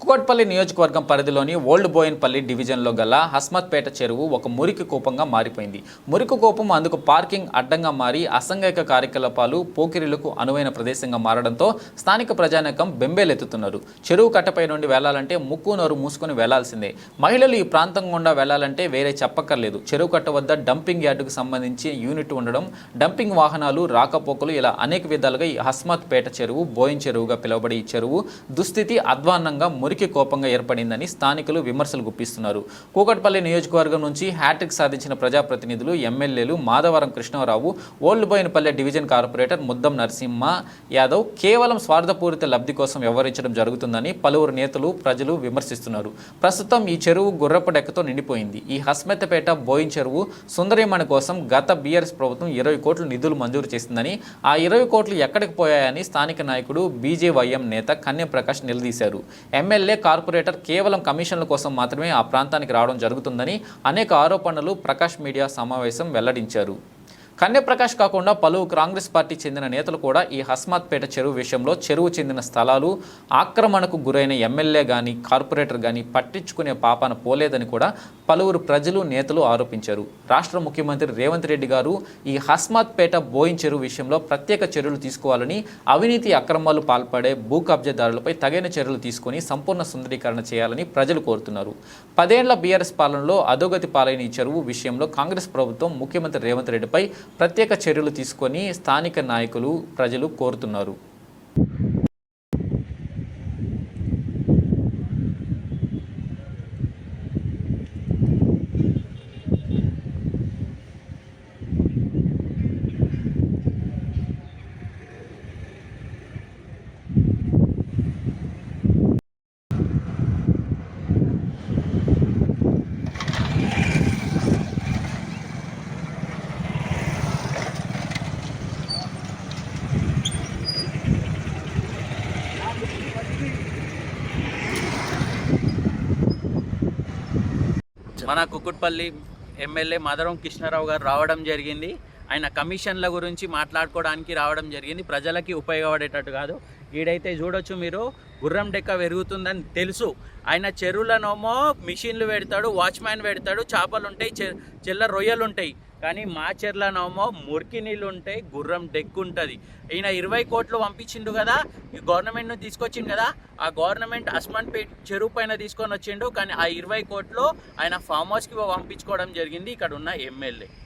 కోట్పల్లి నియోజకవర్గం పరిధిలోని ఓల్డ్ బోయన్పల్లి డివిజన్లో గల హస్మత్పేట చెరువు ఒక మురికి కూపంగా మారిపోయింది. మురికి కూపం అందుకు పార్కింగ్ అడ్డంగా మారి అసంఘిక కార్యకలాపాలు పోకిరీలకు అనువైన ప్రదేశంగా మారడంతో స్థానిక ప్రజానీకం బెంబేలెత్తుతున్నారు. చెరువు కట్టపై నుండి వెళ్ళాలంటే ముక్కు నోరు మూసుకొని వెళ్ళాల్సిందే. మహిళలు ఈ ప్రాంతం గుండా వెళ్ళాలంటే వేరే చెప్పక్కర్లేదు. చెరువు కట్ట వద్ద డంపింగ్ యార్డుకు సంబంధించి యూనిట్ ఉండడం డంపింగ్ వాహనాలు రాకపోకలు ఇలా అనేక విధాలుగా ఈ హస్మత్పేట చెరువు బోయిన్ చెరువుగా పిలువబడే ఈ చెరువు దుస్థితి అధ్వాన్నంగా మురికి కోపంగా ఏర్పడిందని స్థానికులు విమర్శలు గుప్పిస్తున్నారు. కూకట్పల్లి నియోజకవర్గం నుంచి హ్యాట్రిక్ సాధించిన ప్రజాప్రతినిధులు ఎమ్మెల్యేలు Madhavaram Krishna Rao old Bowenpally division corporator Muddam Narasimha Yadav కేవలం స్వార్థపూరిత లబ్ధి కోసం వ్యవహరించడం జరుగుతుందని పలువురు నేతలు ప్రజలు విమర్శిస్తున్నారు. ప్రస్తుతం ఈ చెరువు గుర్రపు డెక్కతో నిండిపోయింది. ఈ హస్మెత్తపేట బోయిన్ చెరువు సుందరీమణి కోసం గత బీఆర్ఎస్ ప్రభుత్వం ఇరవై కోట్లు నిధులు మంజూరు చేసిందని ఆ ఇరవై కోట్లు ఎక్కడికి పోయాయని స్థానిక నాయకుడు బీజేవైఎం నేత కన్య ప్రకాష్ నిలదీశారు. ఎమ్మెల్యే కార్పొరేటర్ కేవలం కమిషన్ల కోసం మాత్రమే ఆ ప్రాంతానికి రావడం జరుగుతుందని అనేక ఆరోపణలు ప్రకాష్ మీడియా సమావేశం వెల్లడించారు. కన్యప్రకాష్ కాకుండా పలు కాంగ్రెస్ పార్టీ చెందిన నేతలు కూడా ఈ హస్మాత్పేట చెరువు విషయంలో చెరువు చెందిన స్థలాలు ఆక్రమణకు గురైన ఎమ్మెల్యే కానీ కార్పొరేటర్ కానీ పట్టించుకునే పాపాన పోలేదని కూడా పలువురు ప్రజలు నేతలు ఆరోపించారు. రాష్ట్ర ముఖ్యమంత్రి రేవంత్ రెడ్డి గారు ఈ హస్మాత్పేట బోయిన్ చెరువు విషయంలో ప్రత్యేక చర్యలు తీసుకోవాలని అవినీతి అక్రమాలు పాల్పడే భూ కబ్జాదారులపై తగిన చర్యలు తీసుకొని సంపూర్ణ సుందరీకరణ చేయాలని ప్రజలు కోరుతున్నారు. పదేళ్ళ బీఆర్ఎస్ పాలనలో అధోగతి పాలైన ఈ చెరువు విషయంలో కాంగ్రెస్ ప్రభుత్వం ముఖ్యమంత్రి రేవంత్ రెడ్డిపై ప్రత్యేక చర్యలు తీసుకొని స్థానిక నాయకులు ప్రజలు కోరుతున్నారు. మన కుకుట్పల్లి ఎమ్మెల్యే మదరం కృష్ణారావు గారు రావడం జరిగింది. ఆయన కమిషన్ల గురించి మాట్లాడుకోవడానికి రావడం జరిగింది. ప్రజలకి ఉపయోగపడేటట్టు కాదు. ఈడైతే చూడొచ్చు మీరు గుర్రం డెక్క పెరుగుతుందని తెలుసు. ఆయన చెరువులనేమో మిషన్లు పెడతాడు వాచ్మ్యాన్ పెడతాడు చేపలు ఉంటాయి చె- చెల్ల రొయ్యలు ఉంటాయి కానీ మా చెర్లనేమో మురికి నీళ్ళు ఉంటాయి గుర్రం డెక్కు ఉంటుంది. ఈయన ఇరవై కోట్లు పంపించిండు కదా ఈ గవర్నమెంట్ను తీసుకొచ్చిండు కదా ఆ గవర్నమెంట్ అస్మాన్ పేట్ చెరువు పైన తీసుకొని వచ్చిండు కానీ ఆ ఇరవై కోట్లు ఆయన ఫామ్ హౌస్కి పంపించుకోవడం జరిగింది ఇక్కడ ఉన్న ఎమ్మెల్యే.